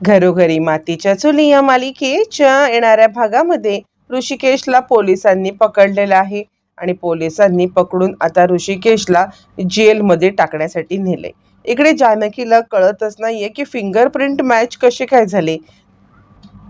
घरोघरी मातीच्या चुली या मालिकेच्या येणाऱ्या भागामध्ये ऋषिकेशला पोलिसांनी पकडलेलं आहे आणि पोलिसांनी पकडून आता ऋषिकेशला जेलमध्ये टाकण्यासाठी नेले इकडे जानकीला कळतच नाहीये की फिंगरप्रिंट मॅच कसे काय झाले?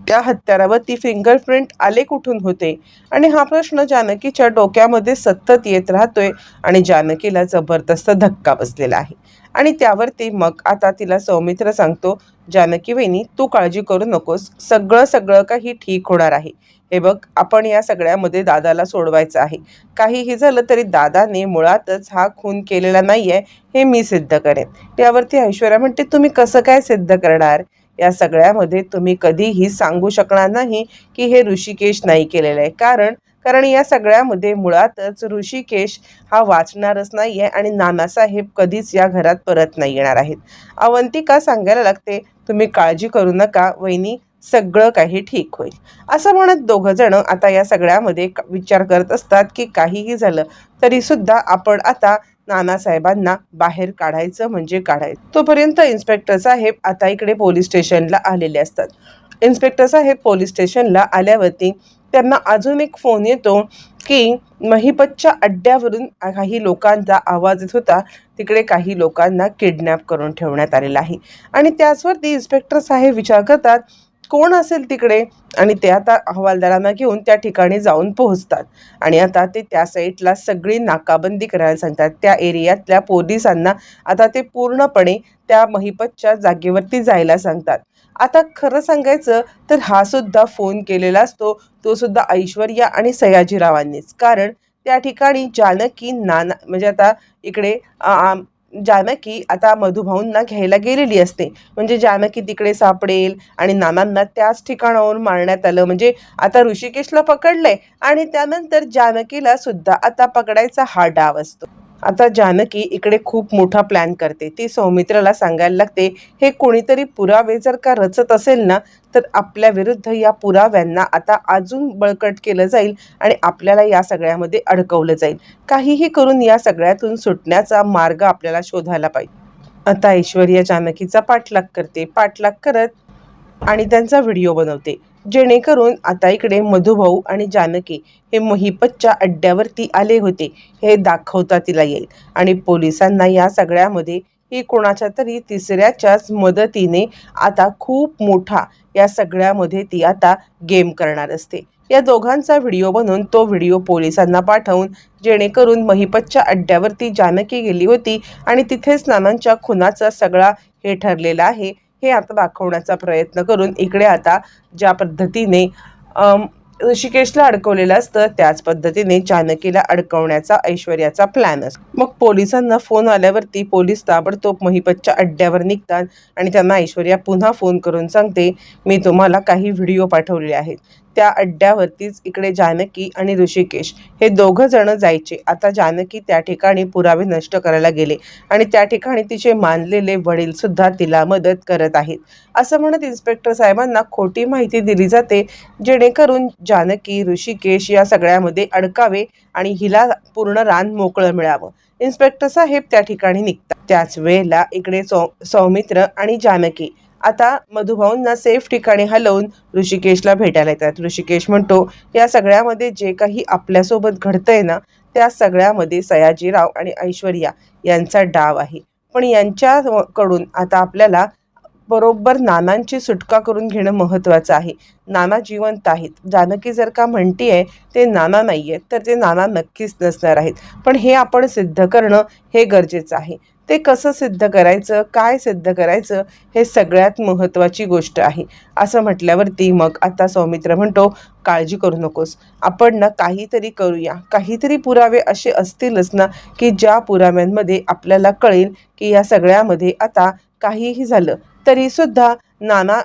त्या हत्यारावरती फिंगरप्रिंट आले कुठून होते? आणि हा प्रश्न जानकीच्या डोक्यामध्ये सतत येत राहतोय आणि जानकीला जबरदस्त धक्का बसलेला आहे. आणि त्यावरती मग आता तिला सौमित्र सांगतो जानकी वहिनी तू काळजी करू नकोस. सगळं सगळं काही ठीक होणार आहे. हे बघ आपण या सगळ्यामध्ये दादाला सोडवायचं आहे. काहीही झालं तरी दादाने मुळातच हा खून केलेला नाही आहे हे मी सिद्ध करेन. यावरती ऐश्वर्या म्हणते तुम्ही कसं काय सिद्ध करणार? या सगळ्यामध्ये तुम्ही कधीही सांगू शकणार नाही की हे ऋषिकेश नाही केलेलं आहे. कारण कारण या सगळ्यामध्ये मुळातच ऋषिकेश हा वाचणारच नाही आहे आणि नानासाहेब कधीच या घरात परत नाही येणार आहेत. अवंतिका सांगायला लागते तुम्ही काळजी करू नका वहिनी सगळं काही ठीक होईल. असं म्हणत दोघं जण आता या सगळ्यामध्ये क- विचार करत असतात की काहीही झालं तरीसुद्धा आपण आता नानासाहेबांना बाहेर काढायचं म्हणजे काढायचं. तोपर्यंत इन्स्पेक्टर साहेब आता इकडे पोलीस स्टेशनला आलेले असतात. इन्स्पेक्टर साहेब पोलीस स्टेशनला आल्यावरती त्यांना अजून एक फोन येतो की महिपतच्या अड्ड्यावरून काही लोकांचा आवाज येत होता तिकडे काही लोकांना किडनॅप करून ठेवण्यात आलेला आहे. आणि त्याचवरती इन्स्पेक्टर साहेब विचार करतात कोण असेल तिकडे? आणि ते आता हवालदारांना घेऊन त्या ठिकाणी जाऊन पोहोचतात. आणि आता ते त्या साईडला सगळी नाकाबंदी करायला सांगतात. त्या एरियातल्या पोलिसांना आता ते पूर्णपणे त्या महिपतच्या जागेवरती जायला सांगतात. आता खरं सांगायचं तर हा सुद्धा फोन केलेला असतो. तो सुद्धा ऐश्वर्या आणि सयाजीरावांनीच. कारण त्या ठिकाणी जानकी नाना म्हणजे आता इकडे आम- जानकी आता मधुभाऊंना घ्यायला गेलेली असते. म्हणजे जानकी तिकडे सापडेल आणि नानांना त्याच ठिकाणावरून मारण्यात आलं. म्हणजे आता ऋषिकेशला पकडलंय आणि त्यानंतर जानकीला सुद्धा आता पकडायचा हा डाव असतो. आता जानकी इकडे खूप मोठा प्लॅन करते. ती सौमित्राला सांगायला लागते हे कोणीतरी पुरावे जर का रचत असेल ना तर आपल्या विरुद्ध या पुराव्यांना आता अजून बळकट केलं जाईल आणि आपल्याला या सगळ्यामध्ये अडकवलं जाईल. काहीही करून या सगळ्यातून सुटण्याचा मार्ग आपल्याला शोधायला पाहिजे. आता ऐश्वर्या जानकीचा पाठलाग करते. पाठलाग करत आणि त्यांचा व्हिडिओ बनवते. जेणेकरून आता इकडे मधुभाऊ आणि जानकी हे महिपतच्या अड्ड्यावरती आले होते. हे दाखवता तिला येईल. आणि पोलिसांना या सगळ्यामध्ये ही कोणाच्या तरी तिसऱ्याच्याच मदतीने आता खूप मोठा या सगळ्यामध्ये ती आता गेम करणार असते. या दोघांचा व्हिडिओ बनवून तो व्हिडिओ पोलिसांना पाठवून जेणेकरून महिपतच्या अड्ड्यावरती जानकी गेली होती आणि तिथेच नानांच्या खुनाचा सगळा हे ठरलेला आहे. हे आता दाखवण्याचा प्रयत्न करून इकडे आता ज्या पद्धतीने ऋषिकेशला अडकवलेलं असतं त्याच पद्धतीने जानकीला अडकवण्याचा ऐश्वर्याचा प्लॅन असतो. मग पोलिसांना फोन आल्यावरती पोलीस ताबडतोब महिपतच्या अड्ड्यावर निघतात आणि त्यांना ऐश्वर्या पुन्हा फोन करून सांगते मी तुम्हाला काही व्हिडिओ पाठवले आहेत. त्या अड्ड्यावरतीच इकडे जानकी आणि ऋषिकेश हे दोघं जण जायचे. आता जानकी त्या ठिकाणी पुरावे नष्ट करायला गेले आणि त्या ठिकाणी तिचे मानलेले वडील सुद्धा तिला मदत करत आहेत. असं म्हणत इन्स्पेक्टर साहेबांना खोटी माहिती दिली जाते जेणेकरून जानकी ऋषिकेश या सगळ्यामध्ये अडकावे आणि हिला पूर्ण रान मोकळं मिळावं. इन्स्पेक्टर साहेब त्या ठिकाणी निघतात. त्याच वेळेला इकडे सौ सौमित्र आणि जानकी आता मधुभाऊंना सेफ ठिकाणी हलवून ऋषिकेशला भेटायला येतात. ऋषिकेश म्हणतो या सगळ्यामध्ये जे काही आपल्यासोबत घडतंय ना त्या सगळ्यामध्ये सयाजीराव आणि ऐश्वर्या यांचा डाव आहे. पण यांच्याकडून आता आपल्याला बरोबर नानांची सुटका करून घेणं महत्त्वाचं आहे. नाना जिवंत आहेत. जानकी जर का म्हणतीये ते नाना नाही आहेत तर ते नाना नक्कीच नसणार आहेत. पण हे आपण सिद्ध करणं हे गरजेचं आहे. ते कसं सिद्ध करायचं काय सिद्ध करायचं हे सगळ्यात महत्त्वाची गोष्ट आहे. असं म्हटल्यावरती मग आता सौमित्र म्हणतो काळजी करू नकोस. आपण ना काहीतरी करूया. काहीतरी पुरावे असे असतीलच ना की ज्या पुराव्यांमध्ये आपल्याला कळेल की या सगळ्यामध्ये आता काहीही झालं तरीसुद्धा नाना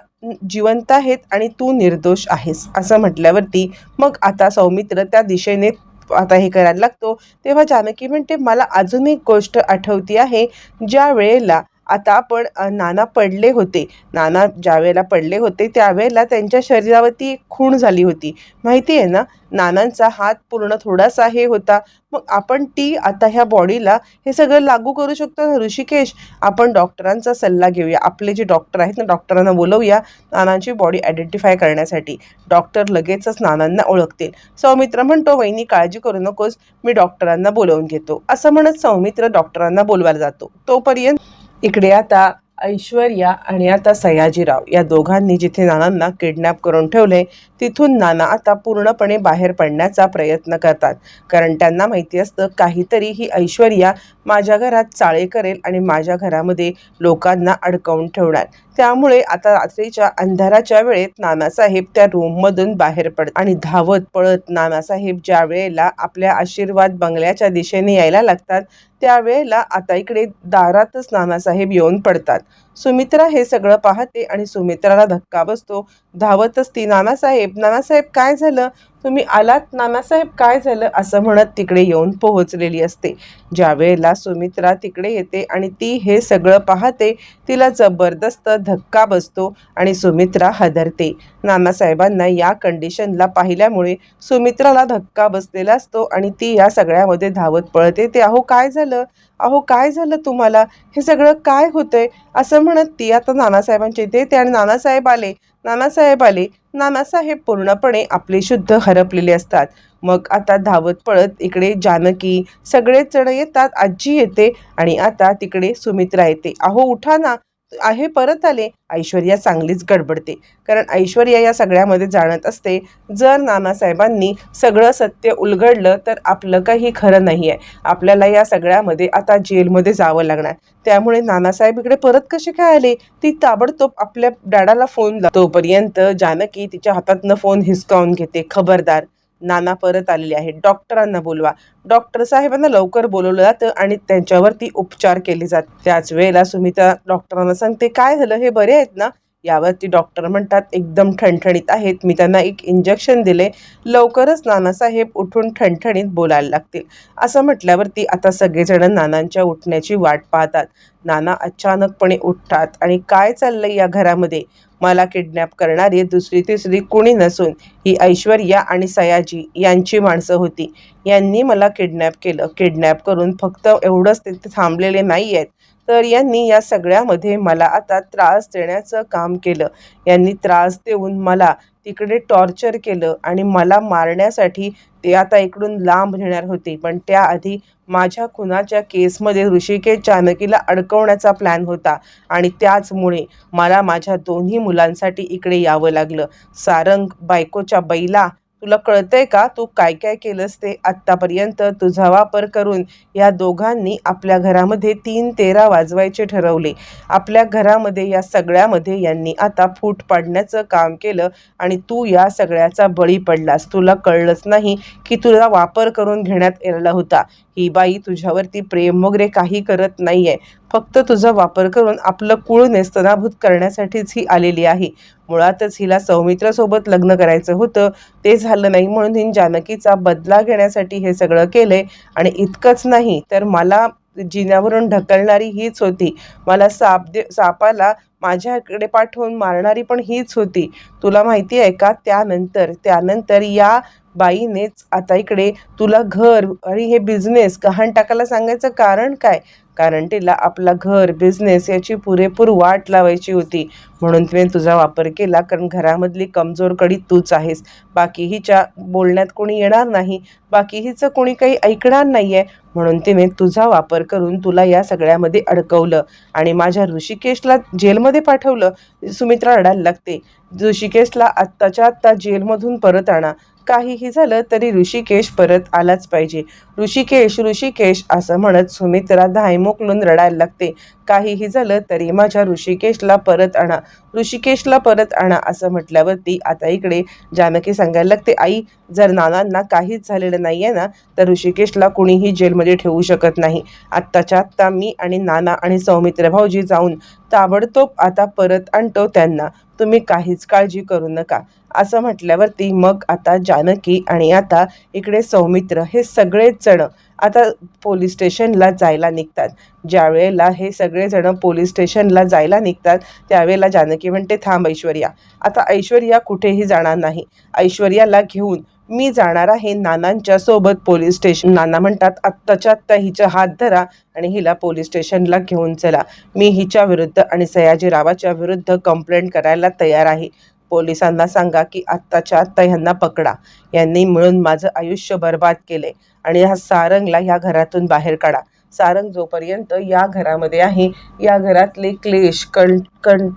जिवंत आहेत आणि तू निर्दोष आहेस. असं म्हटल्यावरती मग आता सौमित्र त्या दिशेने आता हे करायला लागतो. तेव्हा जानकी म्हणते मला अजून एक गोष्ट आठवती आहे. ज्या वेळेला आता आपण नाना पडले होते. नाना ज्यावेळेला पडले होते त्यावेळेला त्यांच्या शरीरावरती एक खूण झाली होती. माहिती आहे ना नानांचा हात पूर्ण थोडासा हे होता. मग आपण ती आता ह्या बॉडीला हे सगळं लागू करू शकतो ना ऋषिकेश? आपण डॉक्टरांचा सल्ला घेऊया. आपले जे डॉक्टर आहेत ना डॉक्टरांना बोलवूया नानांची बॉडी आयडेंटिफाय करण्यासाठी. डॉक्टर लगेचच नानांना ओळखतील. सौमित्र म्हणतो वहिनी काळजी करू नकोस. मी डॉक्टरांना बोलवून घेतो. असं म्हणत सौमित्र डॉक्टरांना बोलवायला जातो. तोपर्यंत इकडे आता ऐश्वर्या आणि आता सयाजीराव या दोघांनी जिथे नानांना किडनॅप करून ठेवले तिथून नाना आता पूर्णपणे बाहेर पडण्याचा प्रयत्न करतात. कारण त्यांना माहिती असतं काहीतरी ही ऐश्वर्या माझ्या घरात चाळे करेल आणि माझ्या घरामध्ये लोकांना अडकवून ठेवणार. त्यामुळे आता रात्रीच्या अंधाराच्या वेळेत नानासाहेब त्या रूममधून बाहेर पडत आणि धावत पळत नानासाहेब ज्या वेळेला आपल्या आशीर्वाद बंगल्याच्या दिशेने यायला लागतात त्यावेळेला आता इकडे दारातच नानासाहेब येऊन पडतात. सुमित्रा हे सगळं पाहते आणि सुमित्राला धक्का बसतो. धावतच ती नानासाहेब नानासाहेब काय झालं? तुम्ही आलात? नानासाहेब काय झालं? असं म्हणत तिकडे येऊन पोहोचलेली असते. ज्यावेळेला सुमित्रा तिकडे येते आणि ती हे सगळं पाहते तिला जबरदस्त धक्का बसतो आणि सुमित्रा हदरते. नानासाहेबांना या कंडिशनला पाहिल्यामुळे सुमित्राला धक्का बसलेला असतो आणि ती या सगळ्यामध्ये धावत पळत. येते अहो काय झालं? अहो काय झालं तुम्हाला? हे सगळं काय होतंय? असं म्हणत ती आता नानासाहेबांच्या इथे येते आणि नानासाहेब आले. नानासाहेब आले. नानासाहेब पूर्णपणे आपले शुद्ध हरपलेले असतात. मग आता धावत पळत इकडे जानकी सगळेच जण येतात. आजी येते आणि आता तिकडे सुमित्रा येते. अहो उठा ना. आहे परत आले ऐश्वर्या चांगलीच गडबडते. कारण ऐश्वर्या या सगळ्यामध्ये जाणत असते जर नानासाहेबांनी सगळं सत्य उलगडलं तर आपलं काही खरं नाही आहे. आपल्याला या सगळ्यामध्ये आता जेलमध्ये जावं लागणार. त्यामुळे नानासाहेब इकडे परत कसे काय आले? ती ताबडतोब आपल्या डॅडाला फोन तोपर्यंत जानकी तिच्या हातातनं फोन हिसकावून घेते खबरदार. नाना परत आलेले आहेत. डॉक्टरांना बोलवा. डॉक्टर साहेबांना लवकर बोलवलं जातं आणि त्यांच्यावरती उपचार केले जात त्याच वेळेला सुमिता डॉक्टरांना सांगते काय झालं? हे बरे आहेत ना? यावरती डॉक्टर म्हणतात एकदम ठणठणीत आहेत. मी त्यांना एक इंजेक्शन दिले. लवकरच नानासाहेब उठून ठणठणीत बोलायला लागतील. असं म्हटल्यावरती आता सगळेजण नानांच्या उठण्याची वाट पाहतात. नाना अचानकपणे उठतात आणि काय चाललंय या घरामध्ये? मला किडनॅप करणारी दुसरी तिसरी कुणी नसून ही ऐश्वर्या आणि सयाजी यांची माणसं होती. यांनी मला किडनॅप केलं. किडनॅप करून फक्त एवढंच तिथे थांबलेले नाही आहेत तर यांनी या सगळ्यामध्ये मला आता त्रास देण्याचं काम केलं. यांनी त्रास देऊन मला तिकडे टॉर्चर केलं आणि मला मारण्यासाठी ते आता इकडून लांब नेणार होते. पण त्याआधी माझ्या खुनाच्या केसमध्ये ऋषिकेश जानकीला अडकवण्याचा प्लॅन होता आणि त्याचमुळे मला माझ्या दोन्ही मुलांसाठी इकडे यावं लागलं. सारंग बायकोच्या बैला तुला कळतंय का? तू काय काय केलंस ते आत्तापर्यंत? तुझा वापर करून या दोघांनी आपल्या घरामध्ये तीन तेरा वाजवायचे ठरवले. आपल्या घरामध्ये या सगळ्यामध्ये यांनी आता फूट पाडण्याचं काम केलं आणि तू या सगळ्याचा बळी पडलास. तुला कळलंच नाही की तुला वापर करून घेण्यात आलेला होता. ही बाई तुझ्यावरती प्रेम वगैरे काही करत नाहीये. फक्त तुझा वापर करून आपलं कुळ नेस्तनाभूत करण्यासाठीच ही आलेली आहे. मुळातच हिला सौमित्रासोबत लग्न करायचं होतं ते झालं नाही म्हणून हिने जानकीचा बदला घेण्यासाठी हे सगळं केलंय. आणि इतकंच नाही तर मला जिन्यावरून ढकलणारी हीच होती. मला साप दे सापाला माझ्याकडे पाठवून मारणारी पण हीच होती. तुला माहिती आहे का? त्यानंतर त्यानंतर या बाईनेच आता इकडे तुला घर आणि हे बिझनेस गहाण टाकायला सांगायचं कारण काय? कारण तिला आपला घर बिझनेस याची पुरेपूर वाट लावायची होती. म्हणून तिने तुझा वापर केला कारण घरामधली कमजोर कडी तूच आहेस. बाकी हिच्या बोलण्यात कोणी येणार नाही. बाकी हिचं कोणी काही ऐकणार नाही आहे म्हणून तिने तुझा वापर करून तुला या सगळ्यामध्ये अडकवलं आणि माझ्या ऋषिकेशला जेलमध्ये पाठवलं. सुमित्रा रडायला लागते. ऋषिकेशला आत्ताच्या आत्ता जेलमधून परत आणा. काहीही झालं तरी ऋषिकेश परत आलाच पाहिजे. ऋषिकेश ऋषिकेश असं म्हणत सुमित्रा धायमोकलून रडायला लागते. काहीही झालं तरी माझ्या ऋषिकेशला परत आणा. ऋषिकेशला परत आणा असं म्हटल्यावरती आता इकडे जानकी सांगायला लागते आई जर नानांना काहीच झालेलं नाही आहे ना तर ऋषिकेशला कुणीही जेलमध्ये ठेवू शकत नाही. आत्ताच्या आत्ता मी आणि नाना आणि सौमित्र भाऊजी जाऊन ताबडतोब आता परत आणतो त्यांना. तुम्ही काहीच काळजी करू नका. असं म्हटल्यावरती मग आता जानकी आणि आता इकडे सौमित्र हे सगळेच जण आता पोलीस स्टेशनला जायला निघतात. ज्यावेळेला हे सगळेजणं पोलीस स्टेशनला जायला निघतात त्यावेळेला जानकी म्हणते थांब ऐश्वर्या आता ऐश्वर्या कुठेही जाणार नाही. ऐश्वर्याला घेऊन मी जाणार आहे नानांच्या सोबत पोलीस स्टेशन नाना म्हणतात आत्ताच्या आत्ता हिचा हात धरा आणि हिला पोलीस स्टेशनला घेऊन चला. मी हिच्या विरुद्ध आणि सयाजीरावाच्या विरुद्ध कंप्लेंट करायला तयार आहे. पोलिसांना सांगा की आत्ताच्या आत्ता ह्यांना पकडा. यांनी मिळून माझं आयुष्य बर्बाद केले. आणि ह्या सारंगला ह्या घरातून बाहेर काढा. सारंग जोपर्यंत या घरामध्ये आहे या घरातले क्लेश कण कण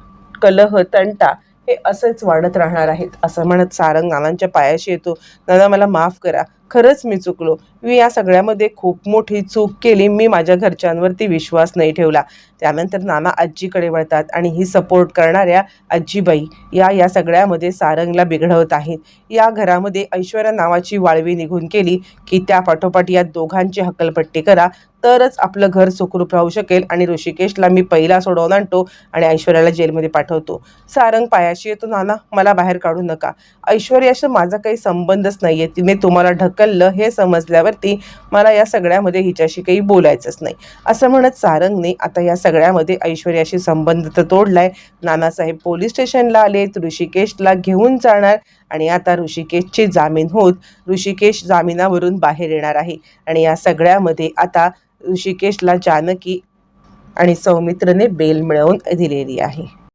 कलह तंटा हे असेच वाढत राहणार आहेत असं म्हणत सारंग नानांच्या पायाशी येतो. नाना मला माफ करा. खरंच मी चुकलो. मी या सगळ्यामध्ये खूप मोठी चूक केली. मी माझ्या घरच्यांवरती विश्वास नाही ठेवला. त्यानंतर नाना आजीकडे वळतात आणि ही सपोर्ट करणाऱ्या आजीबाई या या सगळ्यामध्ये सारंगला बिघडवत आहेत. या घरामध्ये ऐश्वर्या नावाची वाळवी निघून केली की त्या पाठोपाठ या दोघांची हकलपट्टी करा. तरच आपलं घर सुखरूप राहू शकेल आणि ऋषिकेशला मी पहिला सोडवून आणतो आणि ऐश्वर्याला जेलमध्ये पाठवतो. सारंग पायाशी येतो नाना मला बाहेर काढू नका. ऐश्वर्याशी माझा काही संबंधच नाही आहे तिने तुम्हाला ढक ढकललं हे समजल्यावरती मला या सगळ्यामध्ये हिच्याशी काही बोलायचंच नाही. असं म्हणत सारंगने आता या सगळ्यामध्ये ऐश्वर्याशी संबंध तर तोडलाय. नानासाहेब पोलीस स्टेशनला आलेत ऋषिकेशला घेऊन जाणार आणि आता ऋषिकेशची जामीन होत ऋषिकेश जामिनावरून बाहेर येणार आहे. आणि या सगळ्यामध्ये आता ऋषिकेशला जानकी आणि सौमित्रने बेल मिळवून दिलेली आहे.